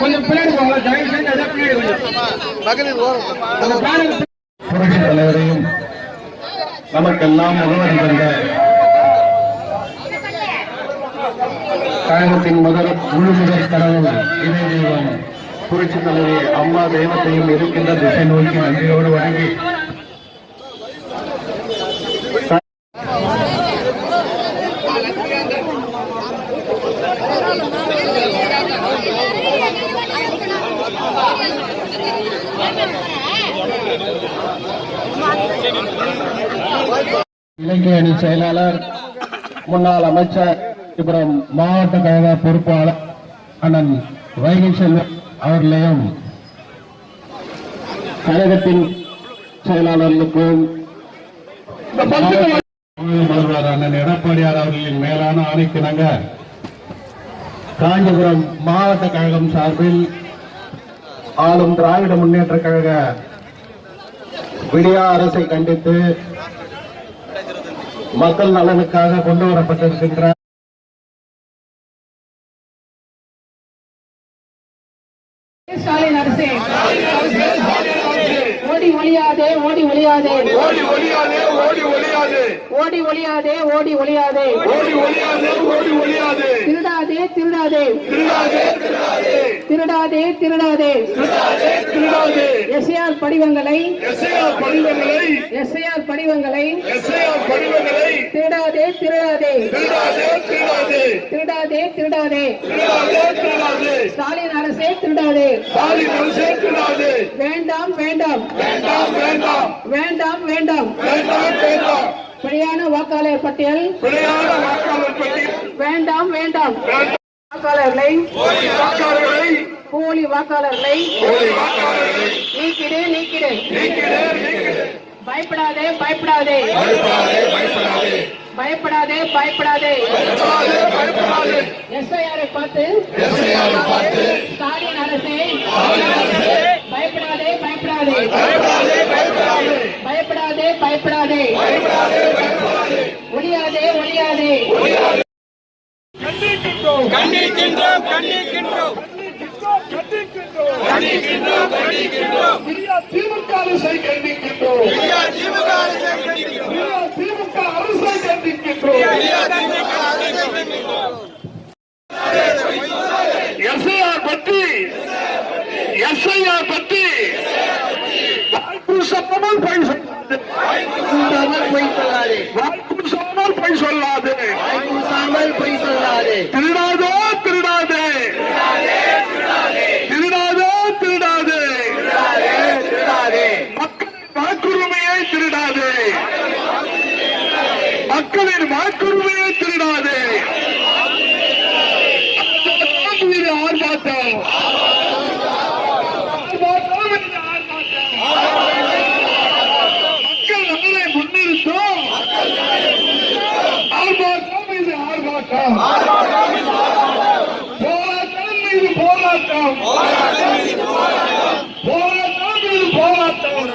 கொஞ்சம் கொஞ்சம் வாங்க நமக்கெல்லாம் முகவரி தந்த கழகத்தின் முதல் முழு முதல் கடவுள் இணை தெய்வம். புரட்சி தலைவி அம்மா தெய்வத்தையும் இருக்கின்ற திசை நோக்கி நன்றியோடு வணங்கி. இலங்கை அணி செயலாளர் முன்னாள் அமைச்சர் இப்புறம் மாவட்ட கழக பொறுப்பாளர் அண்ணன் வைகை செல்வன் அவர்களையும் கழகத்தின் செயலாளர்களுக்கும் முதல்வர் அண்ணன் எடப்பாடியார் அவர்களின் மேலான ஆணைக்கிணங்க காஞ்சிபுரம் மாவட்ட கழகம் சார்பில் ஆளும் திராவிட முன்னேற்ற கழக விடியா அரசை கண்டித்து மக்கள் நலனுக்காக கொண்டு வரப்பட்டிருக்கின்ற ஸ்டாலின் அரசே. ஓடி ஒளியாதே ஓடி ஒளியாதே. ஓடி ஒளியாதே ஓடி ஒளியாதே. ஓடி ஒளியாதே ஓடி ஒளியாதே. ஓடி ஒளியாதே ஓடி ஒளியாதே. திருடாதே திருடாதே. திருடாதே திருடாதே. திருடாதே திருடாதே. எஸ்ஐஆர் படிவங்களை எஸ்ஐஆர் படிவங்களை எஸ்ஐஆர் படிவங்களை எஸ்ஐஆர் படிவங்களை. திருடாதே திருடாதே. திருடாதே திருடாதே. திருடாதே திருடாதே. திருடாதே திருடாதே. ஸ்டாலின் அரசே திருடாதே. சாலி மனுஷே திருடாதே. வேண்டாம் வேண்டாம். வேண்டாம் வேண்டாம். வேண்டாம் வேண்டாம். வேண்டாம் வேண்டாம். பிழையான வாக்காளர் பட்டியல். பிழையான வாக்காளர் பட்டியல். வேண்டாம் வேண்டாம். வாக்காளர்களை வாக்காளர்களை போலி வாக்காளர்களை நீக்கிடு நீக்கிடு. பயப்படாதே பயப்படாதே. பயப்படாதே பயப்படாதே. எஸ்ஐஆரை பார்த்து. ஸ்டாலின் அரசே. பயப்படாதே பயப்படாதே. பயப்படாதே பயப்படாதே. முடியாதே ஒளியாதே கண்டிக்கின்றோம் கண்டிக்கின்றோம் கண்டிக்கின்றோம். எஸ்ஐஆர் பத்தி எஸ்ஐஆர் பத்தி வாய்ப்பு சொன்னால் பொய் சொல்லாது வாய்ப்பு சொன்னால் பொய் சொல்லாது திருடாத குருவினை திருடாதே. ஆர்ப்பாட்டம். மக்கள் நலனை முன்னிறுத்தோம். ஆர்ப்பாட்டம் இது ஆர்ப்பாட்டம். போராட்டம் இது போராட்டம். போராட்டம் இது போராட்டம்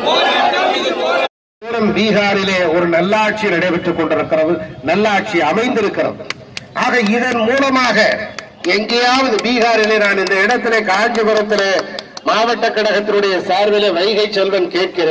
போராட்டம் இது போராட்டம். பீகாரிலே ஒரு நல்லாட்சி நடைபெற்றுக் கொண்டிருக்கிறது நல்லாட்சி அமைந்திருக்கிறது. ஆக இதன் மூலமாக எங்கேயாவது பீகாரிலே நான் இந்த இடத்திலே காஞ்சிபுரத்திலே மாவட்ட கழகத்தினுடைய சார்பிலே வைகை செல்வன் கேட்கிறேன்.